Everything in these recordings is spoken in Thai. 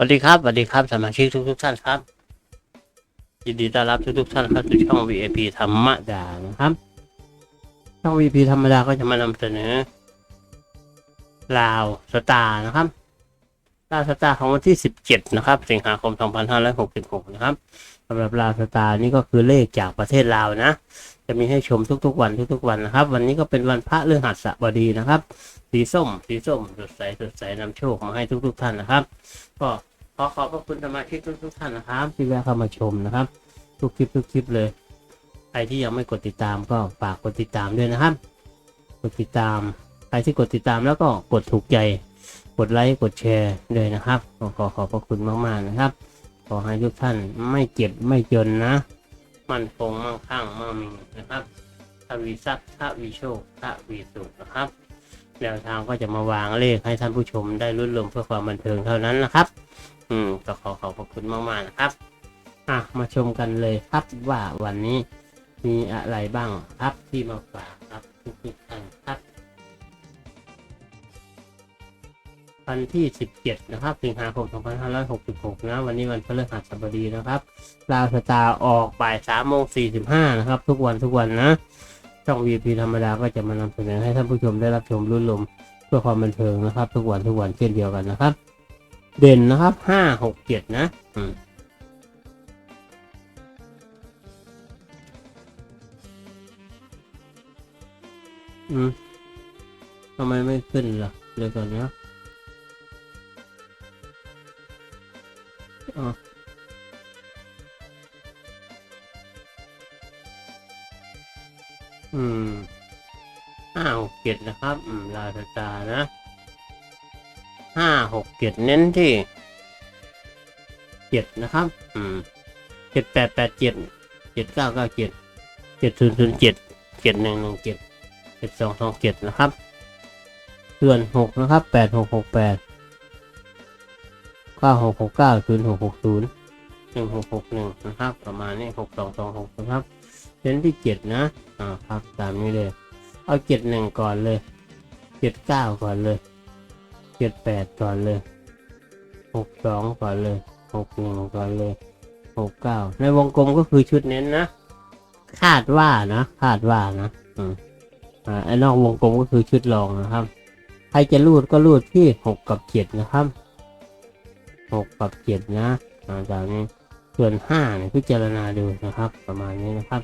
สวัสดีครับสวัสดีครับสมาชิกทุกทุกๆท่านครับ ยินดีต้อนรับทุกทุกๆท่านเข้าสู่ช่อง VIP ธรรมดานะครับ ช่อง VIP ธรรมดาก็จะมานำเสนอลาวสตาร์นะครับลาวสตาร์ของวันที่ 17 นะครับ สิงหาคม 2566 นะครับสำหรับลาวสตาร์นี่ก็คือเลขจากประเทศลาวนะ จะมีให้ชมทุกๆวันทุกๆวันนะครับ วันนี้ก็เป็นวันพระฤหัสบดีนะครับ สีส้ม สีส้มสดใสสดใสนำโชคมาให้ทุก ๆ ท่านนะครับ ก็ ขอขอบพระคุณสมาชิกทุกๆท่านนะครับ ที่แวะเข้ามาชมนะครับ ทุกคลิปทุกคลิปเลย ใครที่ยังไม่กดติดตามก็ฝากกดติดตามด้วยนะครับ กดติดตาม ใครที่กดติดตามแล้วก็กดถูกใจ กดไลค์กดแชร์ด้วยนะครับขอขอขอบพระคุณมากๆนะครับ ขอให้ทุกท่านไม่เจ็บไม่จนนะ มั่นคงมั่งคั่งมั่งมีนะครับถ้าวีทรัพย์ถ้าวีโชคถ้าวีสุขนะครับ แนวทางก็จะมาวางเลขให้ท่านผู้ชมได้รุ่นลมเพื่อความบันเทิงเท่านั้นนะครับ อืมก็ขอขอบพระคุณมากๆนะครับ อะมาชมกันเลยครับว่าวันนี้มีอะไรบ้างครับที่มาฝากครับทุกๆท่านครับวันที่ 17 นะครับ สิงหาคม 2566 นะ วันนี้วันพฤหัสบดีนะครับ ลาวสตาร์ออกบ่าย3โมง45 นะครับ ทุกวันทุกวันนะ ช่อง VP ธรรมดาก็จะมานำเสนอให้ท่านผู้ชมได้รับชมรุ่นลมเพื่อความบันเทิงนะครับ ทุกวันทุกวันเช่นเดียวกันนะครับ เด่นนะครับ5 6 7นะอืมอืมทำไมไม่ขึ้นล่ะเดี๋ยวก่อนนะอ๋อ อืมห้าหกเจ็ดนะครับ อืม ลาตาร์นะห้าหกเจ็ดเน้นที่เจ็ดนะครับ อืมเจ็ดแปดแปดเจ็ดเจ็ดเก้าเก้าเจ็ดเจ็ดศูนย์ศูนย์เจ็ดเจ็ดหนึ่งหนึ่งเจ็ดเจ็ดสองสองเจ็ดนะครับส่วนหกนะครับแปดหกหกแปดเก้าหกหกเก้าศูนย์หกหกศูนย์หนึ่งหกหกหนึ่งนะครับ ประมาณนี้หกสองสองหกนะครับ เส้นที่เจ็ดนะ อ่าครับตามนี้เลย เอาเจ็ดหนึ่งก่อนเลยเจ็ดเก้าก่อนเลยเจ็ดแปดก่อนเลยหกสองก่อนเลยหกหนึ่งก่อนเลยหกเก้าในวงกลมก็คือชุดเน้นนะ คาดว่านะคาดว่านะอืมอ่าไอ้นอกวงกลมก็คือชุดรองนะครับ ใครจะรูดก็รูดที่หกกับเจ็ดนะครับหกกับเจ็ดนะอ่าจากนี้ส่วนห้าเนี่ยพิจารณาดูนะครับ ประมาณนี้นะครับ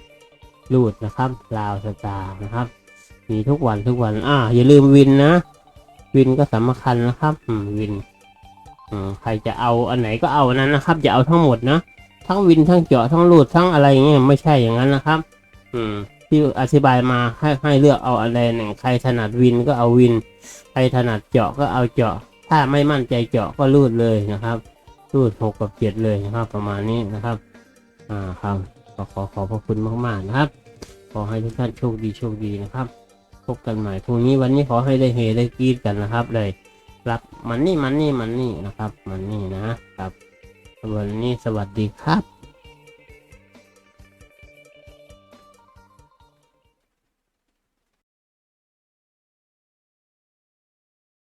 รูดนะครับลาวสตาร์นะครับ มีทุกวันทุกวัน อ่า อย่าลืมวินนะ วินก็สำคัญนะครับอืมวินอืมใครจะเอาอันไหนก็เอานั้นนะครับ อย่าเอาทั้งหมดนะ ทั้งวินทั้งเจาะทั้งรูดทั้งอะไรอย่างเงี้ยไม่ใช่อย่างนั้นนะครับ อืม ที่อธิบายมาให้ให้เลือกเอาอะไรหนึ่งใครถนัดวินก็เอาวิน ใครถนัดเจาะก็เอาเจาะ ถ้าไม่มั่นใจเจาะก็รูดเลยนะครับ รูดหกกับเจ็ดเลยนะครับ ประมาณนี้นะครับ อ่าครับ ก็ขอขอบพระคุณมากๆนะครับ ขอให้ทุกท่านโชคดีโชคดีนะครับ พบกันใหม่พรุ่งนี้วันนี้ขอให้ได้เฮได้กรีดกันนะครับเลยรับมันนี่มันนี่มันนี่นะครับ มันนี่นะครับวันนี้สวัสดีครับ